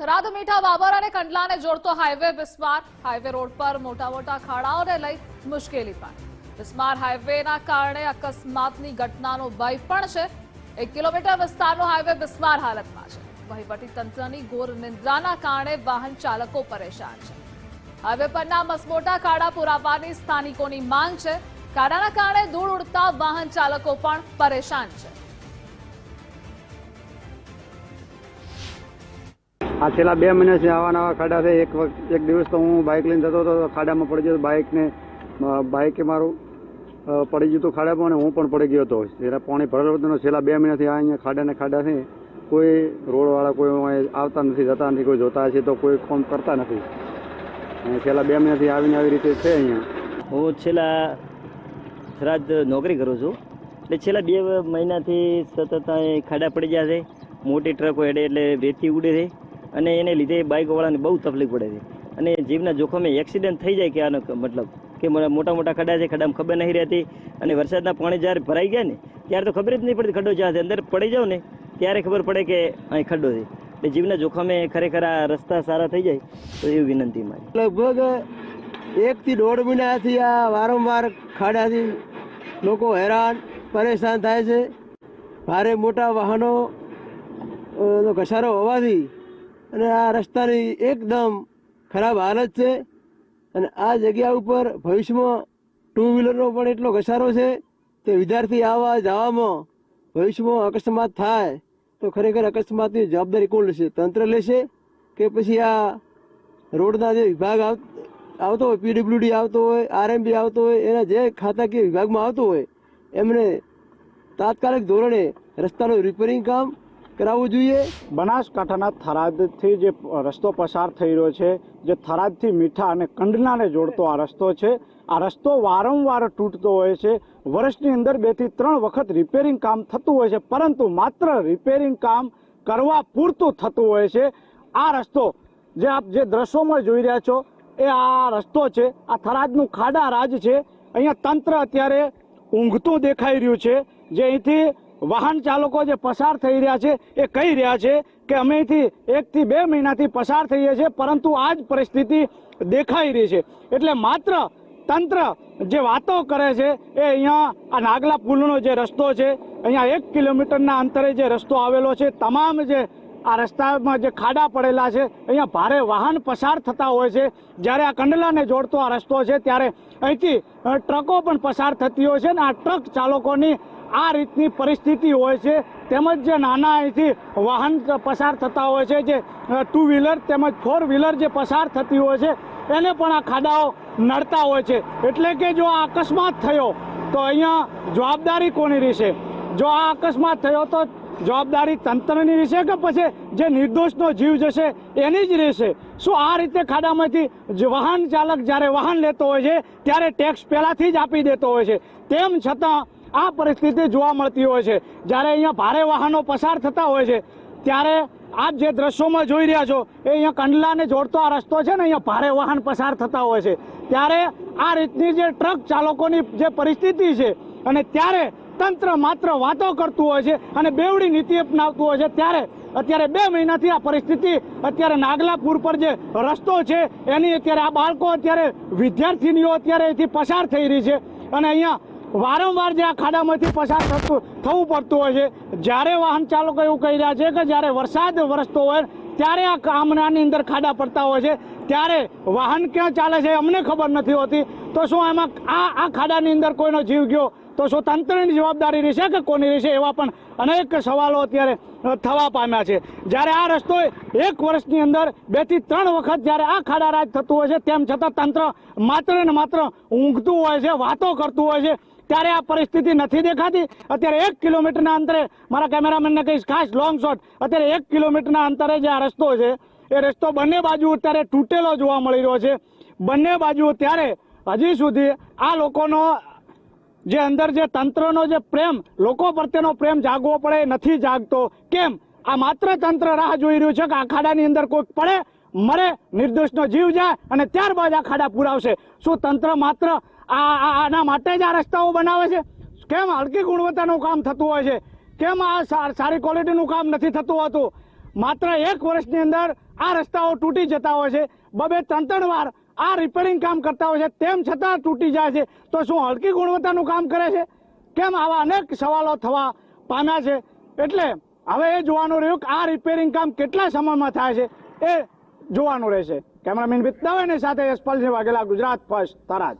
થરાદ મીઠા બાબર અને કંડલાને જોડતો હાઈવે બિસ્માર. હાઈવે રોડ પર મોટા મોટા ખાડાઓને લઈ મુશ્કેલી પણ બિસ્માર હાઈવેના કારણે અકસ્માતની ઘટનાનો ભય પણ છે. એક કિલોમીટર વિસ્તારનો હાઈવે બિસ્માર હાલતમાં છે. વહીવટી તંત્રની ઘોર નિંદ્રાના કારણે વાહન ચાલકો પરેશાન છે. હાઈવે પરના મસમોટા ખાડા પુરાવવાની સ્થાનિકોની માંગ છે. ખાડાના કારણે ધૂળ ઉડતા વાહન ચાલકો પણ પરેશાન છે. આ છેલ્લા બે મહિનાથી આવા નવા ખાડા છે. એક વખત એક દિવસ તો હું બાઇક લઈને જતો હતો ખાડામાં પડી ગયો બાઇકને બાઇકે મારું પડી ગયું હતું ખાડામાં અને હું પણ પડી ગયો હતો. એટલે પાણી ભરેલું હતું છેલ્લા બે મહિનાથી આ અહીંયા ખાડા ને ખાડા છે. કોઈ રોડવાળા કોઈ આવતા નથી, જતા નથી, કોઈ જોતા છે તો કોઈ ફોન કરતા નથી. અને છેલ્લા બે મહિનાથી આવીને આવી રીતે છે અહીંયા. હું છેલ્લા થરાદ નોકરી કરું છું. એટલે છેલ્લા બે મહિનાથી સતત અહીં ખાડા પડી ગયા છે. મોટી ટ્રકો હેડે એટલે રેતી ઉડે છે. અને એને લીધે બાઇકવાળાને બહુ તકલીફ પડે છે. અને જીવના જોખમે એક્સિડન્ટ થઈ જાય કે આનો મતલબ કે મોટા મોટા ખડા છે, ખડામાં ખબર નહીં રહેતી. અને વરસાદના પાણી જ્યારે ભરાઈ ગયા ને, ત્યારે તો ખબર જ નહીં પડતી ખડો જ્યાં અંદર પડી જાવ ને, ત્યારે ખબર પડે કે અહીં ખડો છે. એટલે જીવના જોખમે ખરેખર આ રસ્તા સારા થઈ જાય, તો એવી વિનંતી મારી. લગભગ એકથી દોઢ મહિનાથી આ વારંવાર ખાડાથી લોકો હેરાન, પરેશાન થાય છે. ભારે મોટા વાહનો ઘસારો હોવાથી અને આ રસ્તાની એકદમ ખરાબ હાલત છે. અને આ જગ્યા ઉપર ભવિષ્યમાં ટુ વ્હીલરનો પણ એટલો ઘસારો છે કે વિદ્યાર્થી આવવા જવામાં ભવિષ્યમાં અકસ્માત થાય તો ખરેખર અકસ્માતની જવાબદારી કોણ લેશે? તંત્ર લેશે કે પછી આ રોડના જે વિભાગ આવ- આવતો હોય પીડબ્લ્યુડી આવતો હોય આરએમબી આવતો હોય, એના જે ખાતાકીય વિભાગમાં આવતો હોય, એમને તાત્કાલિક ધોરણે રસ્તાનું રિપેરિંગ કામ કરાવવું જોઈએ. બનાસકાંઠાના થરાદથી જે રસ્તો પસાર થઈ રહ્યો છે, જે થરાદથી મીઠા અને કંડલાને જોડતો આ રસ્તો છે, આ રસ્તો વારંવાર તૂટતો હોય છે. વર્ષની અંદર બેથી ત્રણ વખત રિપેરિંગ કામ થતું હોય છે, પરંતુ માત્ર રિપેરિંગ કામ કરવા પૂરતું થતું હોય છે. આ રસ્તો જે આપ જે દ્રશ્યોમાં જોઈ રહ્યા છો, એ આ રસ્તો છે. આ થરાદનું ખાડા રાજ છે. અહીંયા તંત્ર અત્યારે ઊંઘતું દેખાઈ રહ્યું છે. જે અહીંથી વાહન ચાલકો જે પસાર થઈ રહ્યા છે, એ કહી રહ્યા છે કે અમે અહીંથી એકથી બે મહિનાથી પસાર થઈએ છીએ, પરંતુ આ જ પરિસ્થિતિ દેખાઈ રહી છે. એટલે માત્ર તંત્ર જે વાતો કરે છે, એ અહીંયા આ નાગલા પુલનો જે રસ્તો છે, અહીંયા એક કિલોમીટરના અંતરે જે રસ્તો આવેલો છે, તમામ જે આ રસ્તામાં જે ખાડા પડેલા છે, અહીંયા ભારે વાહન પસાર થતા હોય છે. જ્યારે આ કંડલાને જોડતો આ રસ્તો છે, ત્યારે અહીંથી ટ્રકો પણ પસાર થતી હોય છે ને આ ટ્રક ચાલકોની આ રીતની પરિસ્થિતિ હોય છે. તેમજ જે નાના અહીંથી વાહન પસાર થતા હોય છે, જે ટુ વ્હીલર તેમજ ફોર વ્હીલર જે પસાર થતી હોય છે, એને પણ આ ખાડાઓ નડતા હોય છે. એટલે કે જો આ અકસ્માત થયો, તો અહીંયા જવાબદારી કોની રહેશે? જો આ અકસ્માત થયો, તો જવાબદારી તંત્રની રહેશે કે પછી જે નિર્દોષનો જીવ જશે, એની જ રહેશે? શું આ રીતે ખાડામાંથી વાહન ચાલક જ્યારે વાહન લેતો હોય છે, ત્યારે ટેક્સ પહેલાંથી જ આપી દેતો હોય છે? તેમ છતાં આ પરિસ્થિતિ જોવા મળતી હોય છે. જ્યારે અહીંયા ભારે વાહનો પસાર થતા હોય છે, ત્યારે આપ જે દ્રશ્યોમાં જોઈ રહ્યા છો, એ અહીંયા કંડલાને જોડતો આ રસ્તો છે ને, અહીંયા ભારે વાહન પસાર થતા હોય છે. ત્યારે આ રીતની જે ટ્રક ચાલકોની જે પરિસ્થિતિ છે અને ત્યારે તંત્ર માત્ર વાતો કરતું હોય છે અને બેવડી નીતિ અપનાવતું હોય છે, ત્યારે અત્યારે બે મહિનાથી આ પરિસ્થિતિ અત્યારે નાગલાપુર પર જે રસ્તો છે, એની અત્યારે આ બાળકો અત્યારે વિદ્યાર્થીનીઓ અત્યારે અહીંથી પસાર થઈ રહી છે. અને અહીંયા વારંવાર જે આ ખાડામાંથી પસાર થતું થવું પડતું હોય છે. જ્યારે વાહન ચાલકો એવું કહી રહ્યા છે કે જ્યારે વરસાદ વરસતો હોય, ત્યારે આ કામનાની અંદર ખાડા પડતા હોય છે. ત્યારે વાહન ક્યાં ચાલે છે અમને ખબર નથી હોતી. તો શું એમાં આ આ ખાડાની અંદર કોઈનો જીવ ગયો? તો શું તંત્રની જવાબદારી રહેશે કે કોની રહેશે એવા પણ અનેક સવાલો અત્યારે થવા પામ્યા છે. જ્યારે આ રસ્તો એક વર્ષની અંદર બેથી ત્રણ વખત જ્યારે આ ખાડા રાજ થતું હોય છે, તેમ છતાં તંત્ર માત્ર ને માત્ર ઊંઘતું હોય છે, વાતો કરતું હોય છે, ત્યારે આ પરિસ્થિતિ નથી દેખાતી. અત્યારે એક કિલોમીટરના અંતરે, મારા કેમેરામેનને કહીશ, ખાસ લોંગ શોટ અત્યારે એક કિલોમીટરના અંતરે જે આ રસ્તો છે, એ રસ્તો બંને બાજુ અત્યારે તૂટેલો જોવા મળી રહ્યો છે. બંને બાજુ ત્યારે હજી સુધી આ લોકોનો જે અંદર જે તંત્રનો જે પ્રેમ, લોકો પ્રત્યેનો પ્રેમ જાગવો પડે એ નથી જાગતો. કેમ? આ માત્ર તંત્ર રાહ જોઈ રહ્યું છે કે આ ખાડાની અંદર કોઈક પડે, મરે, નિર્દોષનો જીવ જાય અને ત્યારબાદ આ ખાડા પુરાવશે. શું તંત્ર માત્ર આ આના માટે જ આ રસ્તાઓ બનાવે છે? કેમ હલકી ગુણવત્તાનું કામ થતું હોય છે? કેમ આ સારી ક્વોલિટીનું કામ નથી થતું હોતું? માત્ર એક વર્ષની અંદર આ રસ્તાઓ તૂટી જતા હોય છે. બબે ત્રણ ત્રણ વાર આ રિપેરિંગ કામ કરતા હોય છે. તેમ છતાં તૂટી જાય છે. તો શું હલકી ગુણવત્તાનું કામ કરે છે? કેમ આવા અનેક સવાલો થવા પામ્યા છે? એટલે હવે એ જોવાનું રહ્યું કે આ રિપેરિંગ કામ કેટલા સમયમાં થાય છે? એ જોવાનું રહેશે. કેમેરામેન વિદ્યાવેની સાથે યશપાલસિંહ વાઘેલા, ગુજરાત ફર્સ્ટ તરાજ.